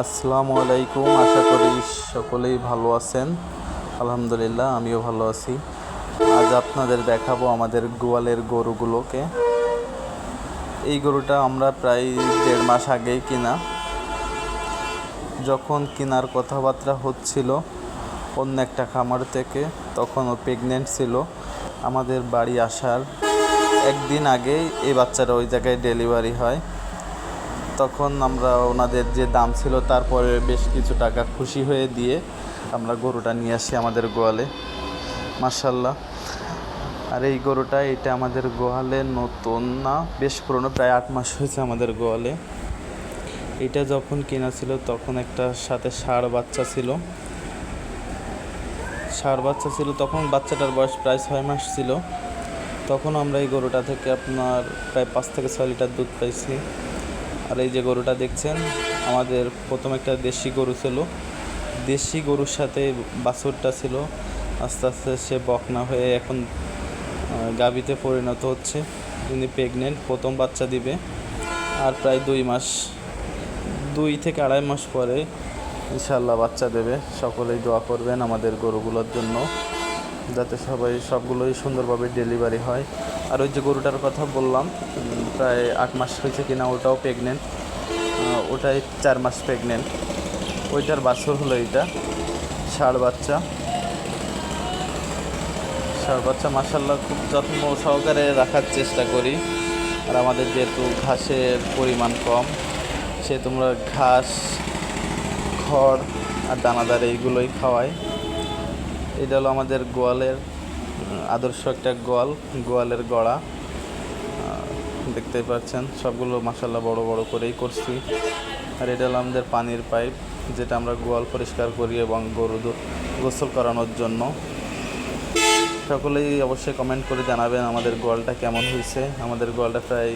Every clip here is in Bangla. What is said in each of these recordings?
আসসালামু আলাইকুম, আশা করি সকলেই ভালো আছেন। আলহামদুলিল্লাহ, আমিও ভালো আছি। আজ আপনাদের দেখাবো আমাদের গোয়ালের গরুগুলোকে। এই গরুটা আমরা প্রায় দেড় মাস আগেই কিনা। যখন কেনার কথাবার্তা হচ্ছিল অন্য একটা খামার থেকে, তখন ও প্রেগনেন্ট ছিল। আমাদের বাড়ি আসার একদিন আগেই এই বাচ্চাটা ওই জায়গায় ডেলিভারি হয়। তখন আমরা ওনাদের যে দাম ছিল তারপরে বেশ কিছু টাকা খুশি হয়ে দিয়ে আমরা গরুটা নিয়ে আসি আমাদের গোয়ালে। মার্শাল্লাহ আর এই গরুটা, এটা আমাদের গোয়ালে নতুন না, বেশ পুরনো, প্রায় আট মাস হয়েছে আমাদের গোয়ালে। এটা যখন কেনা ছিল তখন একটা সাথে ষাঁড় বাচ্চা ছিল। ষাঁড় বাচ্চা ছিল তখন, বাচ্চাটার বয়স প্রায় ছয় মাস ছিল। তখন আমরা এই গরুটা থেকে আপনার প্রায় পাঁচ থেকে ছয় লিটার দুধ পাইছি। আর এই যে গরুটা দেখছেন, আমাদের প্রথম একটা দেশি গরু ছিল। দেশি গরুর সাথে বাছুরটা ছিল। আস্তে আস্তে সে বকনা হয়ে এখন গাভীতে পরিণত হচ্ছে। তিনি প্রেগনেন্ট প্রথম বাচ্চা দিবে। আর প্রায় দুই মাস, দুই থেকে আড়াই মাস পরে ইনশাল্লাহ বাচ্চা দেবে। সকলেই দোয়া করবেন আমাদের গরুগুলোর জন্য। যাতে সবাই সবগুলোই সুন্দরভাবে ডেলিভারি হয়। আর ওই যে গরুটার কথা বললাম প্রায় আট মাস হয়েছে কিনা ওটাও প্রেগনেন্ট ওটাই চার মাস প্রেগনেন্ট ওইটার বাছর হলো এইটা, ষাঁড় বাচ্চা। ষাঁড় বাচ্চা মাসাল্লাহ খুব যত্ন সহকারে রাখার চেষ্টা করি। আর আমাদের যেহেতু ঘাসের পরিমাণ কম, সে তোমরা ঘাস, খড় আর দানাদার এইগুলোই খাওয়াই এটা হলো আমাদের গোয়ালের আদর্শ একটা গোয়াল গোয়ালের গড়া। আহ, দেখতেই পাচ্ছেন সবগুলো মাসাল্লাহ বড় বড় করেই করছি। আর এটা হলো আমাদের পানির পাইপ যেটা আমরা গোয়াল পরিষ্কার করি এবং গরু গোসল করানোর জন্য। সকলেই অবশ্যই কমেন্ট করে জানাবেন আমাদের গোয়ালটা কেমন হয়েছে। আমাদের গোয়ালটা প্রায়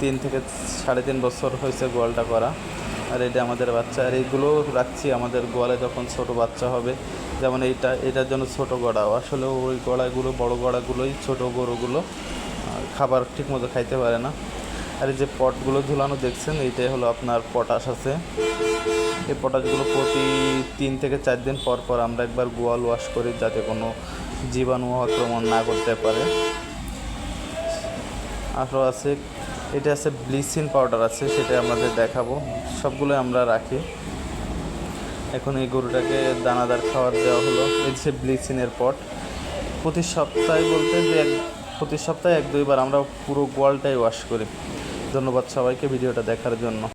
তিন থেকে সাড়ে তিন বছর হয়েছে গোয়ালটা করা। আর এটা আমাদের বাচ্চা আর এইগুলো রাখছি আমাদের গোয়ালে যখন ছোট বাচ্চা হবে যেমন এইটা, এটার জন্য ছোট গড়া। আসলে ওই গড়াগুলো, বড় গড়াগুলোই ছোট গরুগুলো খাবার ঠিকমতো খাইতে পারে না। আর এই যে পটগুলো ঝুলানো দেখছেন, এইটাই হলো আপনার পটাশ আছে। এই পটাশগুলো প্রতি তিন থেকে চার দিন পর পর আমরা একবার গোয়াল ওয়াশ করি, যাতে কোনো জীবাণু আক্রমণ না করতে পারে। আরও আছে, এটা আছে ব্লিচিং পাউডার আছে, সেটা আমাদের দেখাবো। সবগুলো আমরা রাখি। এখন এই গরুটাকে দানাদার খাবার দেওয়া হলো। এই যে ব্লিচিংয়ের পট। প্রতি সপ্তাহে বলতে যে এক প্রতি সপ্তাহে এক দুইবার আমরা পুরো গোয়ালটাই ওয়াশ করি। ধন্যবাদ সবাইকে ভিডিওটা দেখার জন্য।